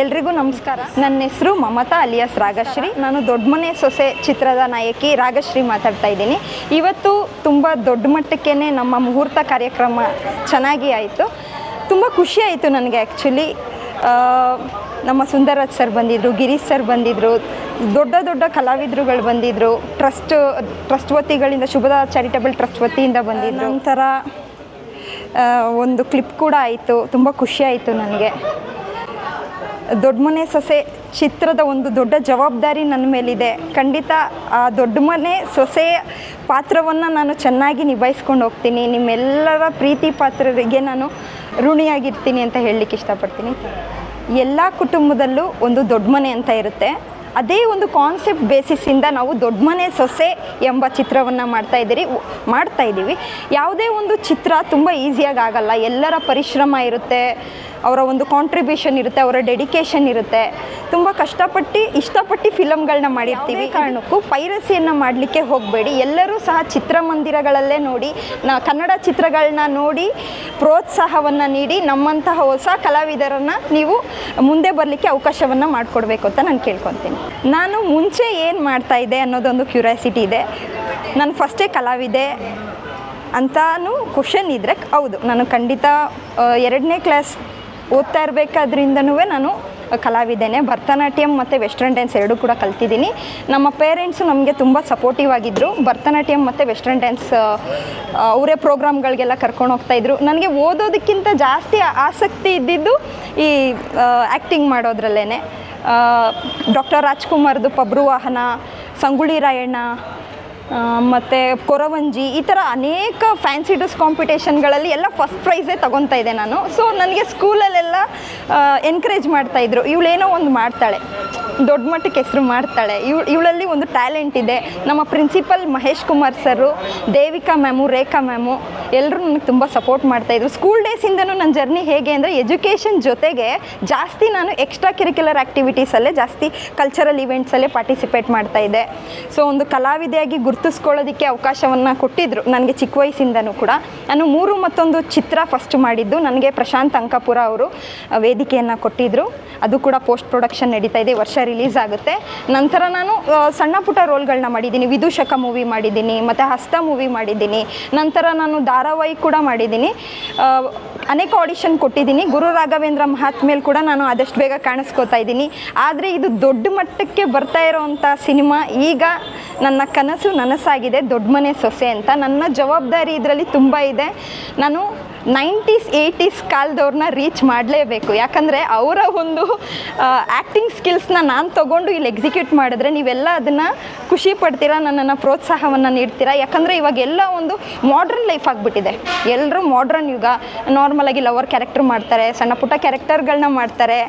ಎಲ್ರಿಗೂ ನಮಸ್ಕಾರ. ನನ್ನ ಹೆಸರು ಮಮತಾ ಅಲಿಯಾಸ್ ರಾಗಶ್ರೀ. ನಾನು ದೊಡ್ಡಮನೆ ಸೊಸೆ ಚಿತ್ರದ ನಾಯಕಿ ರಾಗಶ್ರೀ ಮಾತಾಡ್ತಾ ಇದ್ದೀನಿ. ಇವತ್ತು ತುಂಬ ದೊಡ್ಡ ಮಟ್ಟಕ್ಕೇ ನಮ್ಮ ಮುಹೂರ್ತ ಕಾರ್ಯಕ್ರಮ ಚೆನ್ನಾಗಿ ಆಯಿತು. ತುಂಬ ಖುಷಿ ಆಯಿತು ನನಗೆ ಆ್ಯಕ್ಚುಲಿ ನಮ್ಮ ಸುಂದರರಾಜ್ ಸರ್ ಬಂದಿದ್ದರು ಗಿರೀಶ್ ಸರ್ ಬಂದಿದ್ದರು ದೊಡ್ಡ ದೊಡ್ಡ ಕಲಾವಿದರುಗಳು ಬಂದಿದ್ದರು ಟ್ರಸ್ಟ್ ಟ್ರಸ್ಟ್ ವತಿಗಳಿಂದ ಶುಭದ ಚಾರಿಟಬಲ್ ಟ್ರಸ್ಟ್ ವತಿಯಿಂದ ಬಂದಿದ್ದರು ಒಂಥರ ಒಂದು ಕ್ಲಿಪ್ ಕೂಡ ಆಯಿತು. ತುಂಬ ಖುಷಿ ಆಯಿತು ನನಗೆ. ದೊಡ್ಡ ಮನೆ ಸೊಸೆ ಚಿತ್ರದ ಒಂದು ದೊಡ್ಡ ಜವಾಬ್ದಾರಿ ನನ್ನ ಮೇಲಿದೆ. ಖಂಡಿತ ಆ ದೊಡ್ಡ ಮನೆ ಸೊಸೆಯ ಪಾತ್ರವನ್ನು ನಾನು ಚೆನ್ನಾಗಿ ನಿಭಾಯಿಸ್ಕೊಂಡು ಹೋಗ್ತೀನಿ. ನಿಮ್ಮೆಲ್ಲರ ಪ್ರೀತಿ ಪಾತ್ರರಿಗೆ ನಾನು ಋಣಿಯಾಗಿರ್ತೀನಿ ಅಂತ ಹೇಳಲಿಕ್ಕೆ ಇಷ್ಟಪಡ್ತೀನಿ. ಎಲ್ಲ ಕುಟುಂಬದಲ್ಲೂ ಒಂದು ದೊಡ್ಡ ಮನೆ ಅಂತ ಇರುತ್ತೆ. ಅದೇ ಒಂದು ಕಾನ್ಸೆಪ್ಟ್ ಬೇಸಿಸಿಂದ ನಾವು ದೊಡ್ಡ ಮನೆ ಸೊಸೆ ಎಂಬ ಚಿತ್ರವನ್ನು ಮಾಡ್ತಾ ಇದ್ದೀರಿ ಮಾಡ್ತಾ ಇದ್ದೀವಿ. ಯಾವುದೇ ಒಂದು ಚಿತ್ರ ತುಂಬ ಈಸಿಯಾಗಿ ಆಗಲ್ಲ. ಎಲ್ಲರ ಪರಿಶ್ರಮ ಇರುತ್ತೆ ಅವರ ಒಂದು ಕಾಂಟ್ರಿಬ್ಯೂಷನ್ ಇರುತ್ತೆ ಅವರ ಡೆಡಿಕೇಶನ್ ಇರುತ್ತೆ. ತುಂಬ ಕಷ್ಟಪಟ್ಟು ಇಷ್ಟಪಟ್ಟು ಫಿಲಮ್ಗಳನ್ನ ಮಾಡಿರ್ತೀವಿ. ಕಾರಣಕ್ಕೂ ಪೈರಸಿಯನ್ನು ಮಾಡಲಿಕ್ಕೆ ಹೋಗಬೇಡಿ. ಎಲ್ಲರೂ ಸಹ ಚಿತ್ರಮಂದಿರಗಳಲ್ಲೇ ನೋಡಿ ನಾ ಕನ್ನಡ ಚಿತ್ರಗಳನ್ನ ನೋಡಿ ಪ್ರೋತ್ಸಾಹವನ್ನು ನೀಡಿ ನಮ್ಮಂತಹ ಹೊಸ ಕಲಾವಿದರನ್ನು ನೀವು ಮುಂದೆ ಬರಲಿಕ್ಕೆ ಅವಕಾಶವನ್ನು ಮಾಡಿಕೊಡ್ಬೇಕು ಅಂತ ನಾನು ಕೇಳ್ಕೊತೀನಿ. ನಾನು ಮುಂಚೆ ಏನು ಮಾಡ್ತಾ ಇದ್ದೆ ಅನ್ನೋದೊಂದು ಕ್ಯೂರಿಯಾಸಿಟಿ ಇದೆ. ನಾನು ಫಸ್ಟೇ ಕಲಾವಿದೆ ಅಂತಾನು ಕ್ವಶನ್ ಇದ್ದರೆ ಹೌದು, ನಾನು ಖಂಡಿತ ಎರಡನೇ ಕ್ಲಾಸ್ ಓದ್ತಾ ಇರಬೇಕಾದ್ರಿಂದನೂ ನಾನು ಕಲಾವಿದೇನೆ. ಭರತನಾಟ್ಯಂ ಮತ್ತು ವೆಸ್ಟರ್ನ್ ಡ್ಯಾನ್ಸ್ ಎರಡೂ ಕೂಡ ಕಲ್ತಿದ್ದೀನಿ. ನಮ್ಮ ಪೇರೆಂಟ್ಸು ನಮಗೆ ತುಂಬ ಸಪೋರ್ಟಿವ್ ಆಗಿದ್ದರು ಭರತನಾಟ್ಯಂ ಮತ್ತು ವೆಸ್ಟರ್ನ್ ಡ್ಯಾನ್ಸ್ ಅವರೇ ಪ್ರೋಗ್ರಾಮ್ಗಳಿಗೆಲ್ಲ ಕರ್ಕೊಂಡು ಹೋಗ್ತಾಯಿದ್ರು ನನಗೆ ಓದೋದಕ್ಕಿಂತ ಜಾಸ್ತಿ ಆಸಕ್ತಿ ಇದ್ದಿದ್ದು ಈ ಆ್ಯಕ್ಟಿಂಗ್ ಮಾಡೋದ್ರಲ್ಲೇ ಡಾಕ್ಟರ್ ರಾಜ್ಕುಮಾರ್ದು ಪಬ್ರುವಾಹನ ಸಂಗುಳಿ ರಾಯಣ್ಣ ಮತ್ತು ಕೊರವಂಜಿ ಈ ಥರ ಅನೇಕ ಫ್ಯಾನ್ಸಿ ಡ್ರೆಸ್ ಕಾಂಪಿಟೇಷನ್ಗಳಲ್ಲಿ ಎಲ್ಲ ಫಸ್ಟ್ ಪ್ರೈಸೇ ತೊಗೊತಾ ಇದ್ದೆ ನಾನು. ಸೊ ನನಗೆ ಸ್ಕೂಲಲ್ಲೆಲ್ಲ ಎನ್ಕರೇಜ್ ಮಾಡ್ತಾಯಿದ್ರು ಇವಳೇನೋ ಒಂದು ಮಾಡ್ತಾಳೆ. ದೊಡ್ಡ ಮಟ್ಟಕ್ಕೆ ಹೆಸರು ಮಾಡ್ತಾಳೆ. ಇವ್, ಇವಳಲ್ಲಿ ಒಂದು ಟ್ಯಾಲೆಂಟ್ ಇದೆ. ನಮ್ಮ principal Mahesh Kumar sir Devika ma'am Rekha ma'am ಎಲ್ಲರೂ ನನಗೆ ತುಂಬ ಸಪೋರ್ಟ್ ಮಾಡ್ತಾಯಿದ್ರು ಸ್ಕೂಲ್ ಡೇಸಿಂದನೂ ನನ್ನ ಜರ್ನಿ ಹೇಗೆ ಅಂದರೆ ಎಜುಕೇಷನ್ ಜೊತೆಗೆ ಜಾಸ್ತಿ ನಾನು ಎಕ್ಸ್ಟ್ರಾ ಕರಿಕ್ಯುಲರ್ ಆ್ಯಕ್ಟಿವಿಟೀಸಲ್ಲೇ ಜಾಸ್ತಿ ಕಲ್ಚರಲ್ ಇವೆಂಟ್ಸಲ್ಲೇ ಪಾರ್ಟಿಸಿಪೇಟ್ ಮಾಡ್ತಾಯಿದ್ದೆ ಸೊ ಒಂದು ಕಲಾವಿದೆಯಾಗಿ ಗುರುತಿಸ್ಕೊಳ್ಳೋದಕ್ಕೆ ಅವಕಾಶವನ್ನು ಕೊಟ್ಟಿದ್ದರು ನನಗೆ ಚಿಕ್ಕ ವಯಸ್ಸಿಂದನೂ ಕೂಡ. ನಾನು ಮೂರು ಮತ್ತೊಂದು ಚಿತ್ರ ಫಸ್ಟ್ ಮಾಡಿದ್ದು. ನನಗೆ ಪ್ರಶಾಂತ್ ಅಂಕಪುರ ಅವರು ವೇದಿಕೆಯನ್ನು ಕೊಟ್ಟಿದ್ದರು ಅದು ಕೂಡ ಪೋಸ್ಟ್ ಪ್ರೊಡಕ್ಷನ್ ನಡೀತಾ ಇದೆ. ವರ್ಷ ರಿಲೀಸ್ ಆಗುತ್ತೆ. ನಂತರ ನಾನು ಸಣ್ಣ ಪುಟ್ಟ ರೋಲ್ಗಳನ್ನ ಮಾಡಿದ್ದೀನಿ. ವಿದೂಷಕ ಮೂವಿ ಮಾಡಿದ್ದೀನಿ, ಮತ್ತು ಹಸ್ತ ಮೂವಿ ಮಾಡಿದ್ದೀನಿ. ನಂತರ ನಾನು ಧಾರಾವಾಹಿ ಕೂಡ ಮಾಡಿದ್ದೀನಿ. ಅನೇಕ ಆಡಿಷನ್ ಕೊಟ್ಟಿದ್ದೀನಿ. ಗುರು ರಾಘವೇಂದ್ರ ಮಹಾತ್ಮೇಲೆ ಕೂಡ ನಾನು ಆದಷ್ಟು ಬೇಗ ಕಾಣಿಸ್ಕೋತಾ ಇದ್ದೀನಿ. ಆದರೆ ಇದು ದೊಡ್ಡ ಮಟ್ಟಕ್ಕೆ ಬರ್ತಾ ಇರೋವಂಥ ಸಿನಿಮಾ, ಈಗ ನನ್ನ ಕನಸು ನನಸಾಗಿದೆ. ದೊಡ್ಡ ಮನೆ ಸೊಸೆ ಅಂತ. ನನ್ನ ಜವಾಬ್ದಾರಿ ಇದರಲ್ಲಿ ತುಂಬ ಇದೆ. ನಾನು ನೈಂಟೀಸ್, ಏಯ್ಟೀಸ್ ಕಾಲದವ್ರನ್ನ ರೀಚ್ ಮಾಡಲೇಬೇಕು. ಯಾಕಂದರೆ ಅವರ ಒಂದು ಆ್ಯಕ್ಟಿಂಗ್ ಸ್ಕಿಲ್ಸ್ನ ನಾನು ತೊಗೊಂಡು ಇಲ್ಲಿ ಎಕ್ಸಿಕ್ಯೂಟ್ ಮಾಡಿದ್ರೆ ನೀವೆಲ್ಲ ಅದನ್ನು ಖುಷಿ ಪಡ್ತೀರಾ, ನನ್ನನ್ನು ಪ್ರೋತ್ಸಾಹವನ್ನು ನೀಡ್ತೀರಾ? ಯಾಕಂದರೆ ಇವಾಗ ಎಲ್ಲ ಒಂದು ಮಾಡ್ರನ್ ಲೈಫ್ ಆಗಿಬಿಟ್ಟಿದೆ. ಎಲ್ಲರೂ ಮಾಡ್ರನ್ ಯುಗ. ನಾರ್ಮಲಾಗಿ ಲವರ್ ಕ್ಯಾರೆಕ್ಟರ್ ಮಾಡ್ತಾರೆ, ಸಣ್ಣ ಪುಟ್ಟ ಕ್ಯಾರೆಕ್ಟರ್ಗಳನ್ನ ಮಾಡ್ತಾರೆ.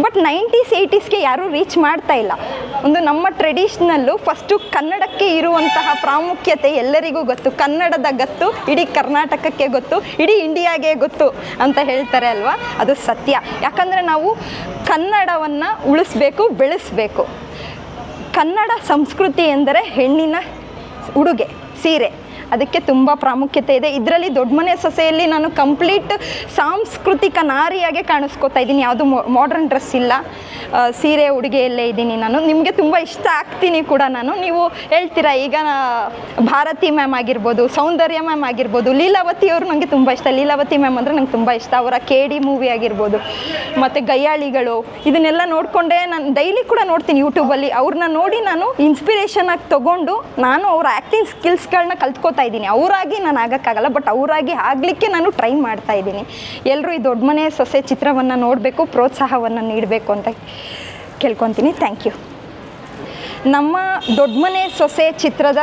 ಬಟ್ ನೈಂಟೀಸ್ ಏಯ್ಟೀಸ್ಗೆ ಯಾರೂ ರೀಚ್ ಮಾಡ್ತಾ ಇಲ್ಲ. ಒಂದು ನಮ್ಮ ಟ್ರೆಡಿಷ್ನಲ್ಲು ಫಸ್ಟು ಕನ್ನಡಕ್ಕೆ ಇರುವಂತಹ ಪ್ರಾಮುಖ್ಯತೆ ಎಲ್ಲರಿಗೂ ಗೊತ್ತು. ಕನ್ನಡದ ಗತ್ತು, ಇಡೀ ಕರ್ನಾಟಕಕ್ಕೆ ಗೊತ್ತು, ಇಡೀ ಇಂಡಿಯಾಗೆ ಗೊತ್ತು ಅಂತ ಹೇಳ್ತಾರೆ ಅಲ್ವಾ? ಅದು ಸತ್ಯ. ಯಾಕಂದರೆ ನಾವು ಕನ್ನಡವನ್ನು ಉಳಿಸ್ಬೇಕು, ಬೆಳೆಸಬೇಕು. ಕನ್ನಡ ಸಂಸ್ಕೃತಿ ಎಂದರೆ ಹೆಣ್ಣಿನ ಉಡುಗೆ, ಸೀರೆ. ಅದಕ್ಕೆ ತುಂಬ ಪ್ರಾಮುಖ್ಯತೆ ಇದೆ. ಇದರಲ್ಲಿ ದೊಡ್ಡ ಮನೆ ಸೊಸೆಯಲ್ಲಿ ನಾನು ಕಂಪ್ಲೀಟ್ ಸಾಂಸ್ಕೃತಿಕ ನಾರಿಯಾಗೆ ಕಾಣಿಸ್ಕೋತಾ ಇದ್ದೀನಿ. ಯಾವುದು ಮಾಡ್ರನ್ ಡ್ರೆಸ್ ಇಲ್ಲ. ಸೀರೆ, ಉಡುಗೆಯಲ್ಲೇ ಇದ್ದೀನಿ ನಾನು. ನಿಮಗೆ ತುಂಬ ಇಷ್ಟ ಆಗ್ತೀನಿ ಕೂಡ ನಾನು. ನೀವು ಹೇಳ್ತೀರಾ, ಈಗ ಭಾರತಿ ಮ್ಯಾಮ್ ಆಗಿರ್ಬೋದು, ಸೌಂದರ್ಯ ಮ್ಯಾಮ್ ಆಗಿರ್ಬೋದು, ಲೀಲಾವತಿ ಅವರು ನನಗೆ ತುಂಬ ಇಷ್ಟ. ಲೀಲಾವತಿ ಮ್ಯಾಮ್ ಅಂದರೆ ನಂಗೆ ತುಂಬ ಇಷ್ಟ. ಅವರ ಕೆ ಡಿ ಮೂವಿ ಆಗಿರ್ಬೋದು, ಮತ್ತು ಗಯ್ಯಾಳಿಗಳು ಇದನ್ನೆಲ್ಲ ನೋಡಿಕೊಂಡೆ ನಾನು ಡೈಲಿ ಕೂಡ ನೋಡ್ತೀನಿ ಯೂಟ್ಯೂಬಲ್ಲಿ ಅವ್ರನ್ನ ನೋಡಿ ನಾನು ಇನ್ಸ್ಪಿರೇಷನ್ ಆಗಿ ತೊಗೊಂಡು ನಾನು ಅವರ ಆ್ಯಕ್ಟಿಂಗ್ ಸ್ಕಿಲ್ಸ್ಗಳನ್ನ ಕಲ್ತ್ಕೋತಾ ಇದ್ದೀನಿ ಅವರಾಗಿ ನಾನು ಆಗೋಕ್ಕಾಗಲ್ಲ ಬಟ್ ಅವರಾಗಿ ಆಗಲಿಕ್ಕೆ ನಾನು ಟ್ರೈ ಮಾಡ್ತಾ ಇದ್ದೀನಿ ಎಲ್ಲರೂ ಈ ದೊಡ್ಡ ಮನೆ ಸೊಸೆ ಚಿತ್ರವನ್ನು ನೋಡಬೇಕು, ಪ್ರೋತ್ಸಾಹವನ್ನು ನೀಡಬೇಕು ಅಂತ ಕೇಳ್ಕೊತೀನಿ. ಥ್ಯಾಂಕ್ ಯು ನಮ್ಮ ದೊಡ್ಡ ಮನೆ ಸೊಸೆ ಚಿತ್ರದ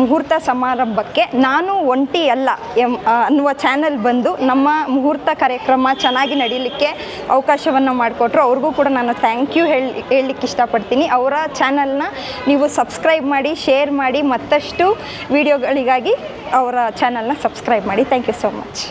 ಮುಹೂರ್ತ ಸಮಾರಂಭಕ್ಕೆ ನಾನು ಒಂಟಿ ಅಲ್ಲ, ಎಂ ಅನ್ನುವ ಚಾನಲ್ ಬಂದು ನಮ್ಮ ಮುಹೂರ್ತ ಕಾರ್ಯಕ್ರಮ ಚೆನ್ನಾಗಿ ನಡೀಲಿಕ್ಕೆ ಅವಕಾಶವನ್ನು ಮಾಡಿಕೊಟ್ರು. ಅವ್ರಿಗೂ ಕೂಡ ನಾನು ಥ್ಯಾಂಕ್ ಯು ಹೇಳಿ, ಹೇಳಲಿಕ್ಕೆ ಇಷ್ಟಪಡ್ತೀನಿ. ಅವರ ಚಾನಲ್ನ ನೀವು ಸಬ್ಸ್ಕ್ರೈಬ್ ಮಾಡಿ ಶೇರ್ ಮಾಡಿ, ಮತ್ತಷ್ಟು ವಿಡಿಯೋಗಳಿಗಾಗಿ ಅವರ ಚಾನಲ್ನ ಸಬ್ಸ್ಕ್ರೈಬ್ ಮಾಡಿ. Thank you so much